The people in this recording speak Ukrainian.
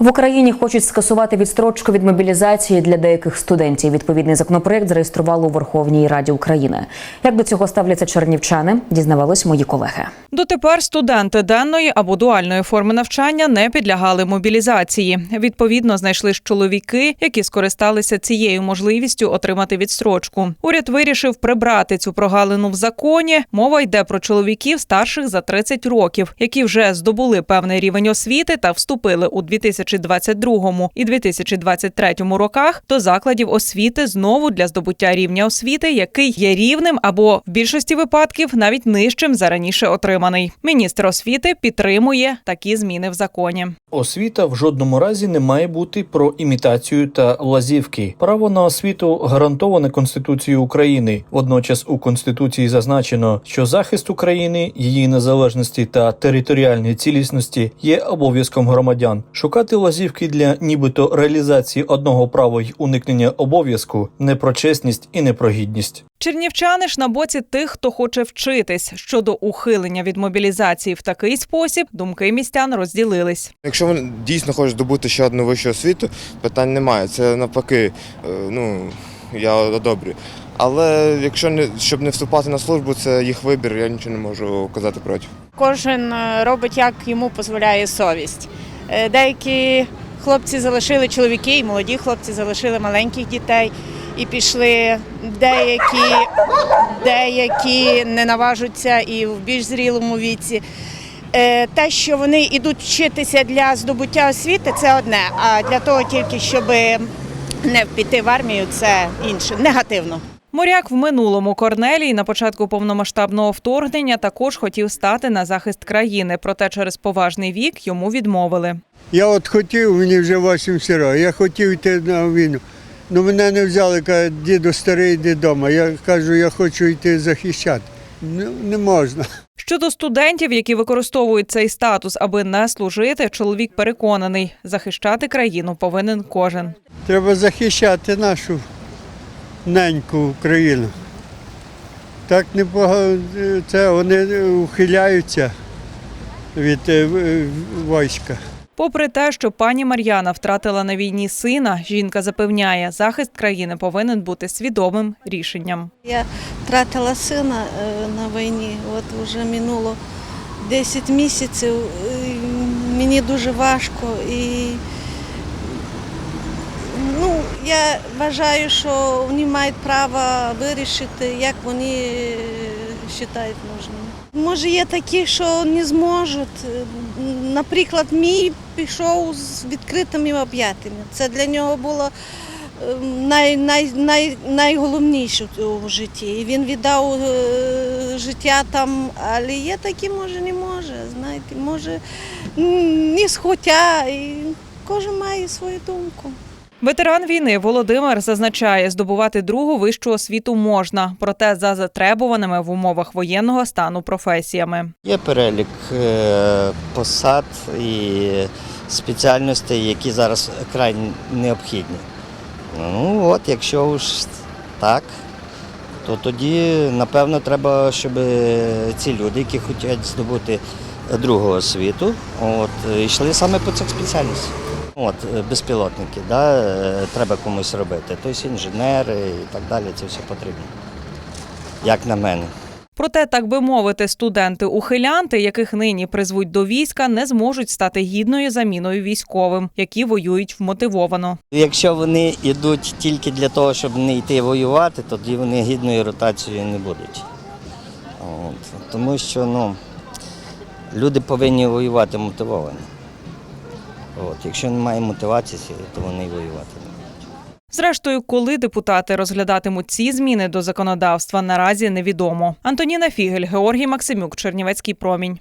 В Україні хочуть скасувати відстрочку від мобілізації для деяких студентів. Відповідний законопроект зареєстрували у Верховній Раді України. Як до цього ставляться чернівчани, дізнавались мої колеги. Дотепер студенти денної або дуальної форми навчання не підлягали мобілізації. Відповідно, знайшлись чоловіки, які скористалися цією можливістю отримати відстрочку. Уряд вирішив прибрати цю прогалину в законі. Мова йде про чоловіків старших за 30 років, які вже здобули певний рівень освіти та вступили у 2022 і 2023 роках до закладів освіти знову для здобуття рівня освіти, який є рівним або в більшості випадків навіть нижчим за раніше отриманий. Міністр освіти підтримує такі зміни в законі. Освіта в жодному разі не має бути про імітацію та лазівки. Право на освіту гарантоване Конституцією України. Водночас у Конституції зазначено, що захист України, її незалежності та територіальної цілісності є обов'язком громадян. Шукати лазівки для нібито реалізації одного права й уникнення обов'язку не про чесність і не про гідність. Чернівчани ж на боці тих, хто хоче вчитись щодо ухилення від мобілізації в такий спосіб. Думки містян розділились. Якщо вони дійсно хочуть здобути ще одну вищу освіту, питань немає. Це навпаки, е, ну я одобрюю. Але якщо не щоб не вступати на службу, це їх вибір, я нічого не можу казати проти. Кожен е, робить, як йому дозволяє совість. Е, Деякі хлопці залишили чоловіки, і молоді хлопці залишили маленьких дітей і пішли. Деякі, деякі не наважуться і в більш зрілому віці. Е, Те, що вони йдуть вчитися для здобуття освіти, це одне. А для того тільки, щоб не піти в армію, це інше негативно. Моряк в минулому Корнелій на початку повномасштабного вторгнення також хотів стати на захист країни, проте через поважний вік йому відмовили. Я от хотів, мені вже 80 років, я хотів йти на війну. Ну мене не взяли, каже, діду старий, йди вдома. Я кажу, я хочу йти захищати. Ну, не можна. Щодо студентів, які використовують цей статус, аби не служити, чоловік переконаний, захищати країну повинен кожен. Треба захищати нашу неньку Україну. Так непогано, це вони ухиляються від е, війська. Попри те, що пані Мар'яна втратила на війні сина, жінка запевняє, захист країни повинен бути свідомим рішенням. Я втратила сина е, на війні, от вже минуло 10 місяців. Мені дуже важко і я вважаю, що вони мають право вирішити, як вони вважають нужним. Може, є такі, що не зможуть. Наприклад, мій пішов з відкритими об'ятами. Це для нього було е, най, най, най, найголовніше в житті. І він віддав е, життя там, але є такі, може, не може. Знаєте, може, не схотя, і кожен має свою думку. Ветеран війни Володимир зазначає, здобувати другу вищу освіту можна, проте за затребуваними в умовах воєнного стану професіями. Є перелік е, посад і спеціальностей, які зараз край необхідні. Ну от, якщо ж так, то тоді напевно треба, щоб ці люди, які хочуть здобути другу освіту, от, йшли саме по цих спеціальностях. От, е, безпілотники, да, е, треба комусь робити. Тобто інженери і так далі, це все потрібно. Як на мене. Проте, так би мовити, студенти-ухилянти, яких нині призвуть до війська, не зможуть стати гідною заміною військовим, які воюють вмотивовано. Якщо вони йдуть тільки для того, щоб не йти воювати, тоді вони гідною ротацією не будуть. От. Тому що ну, люди повинні воювати мотивовані. От. Якщо немає мотивації, то вони воювати. Зрештою, коли депутати розглядатимуть ці зміни до законодавства, наразі невідомо. Антоніна Фігель, Георгій Максимюк, Чернівецький промінь.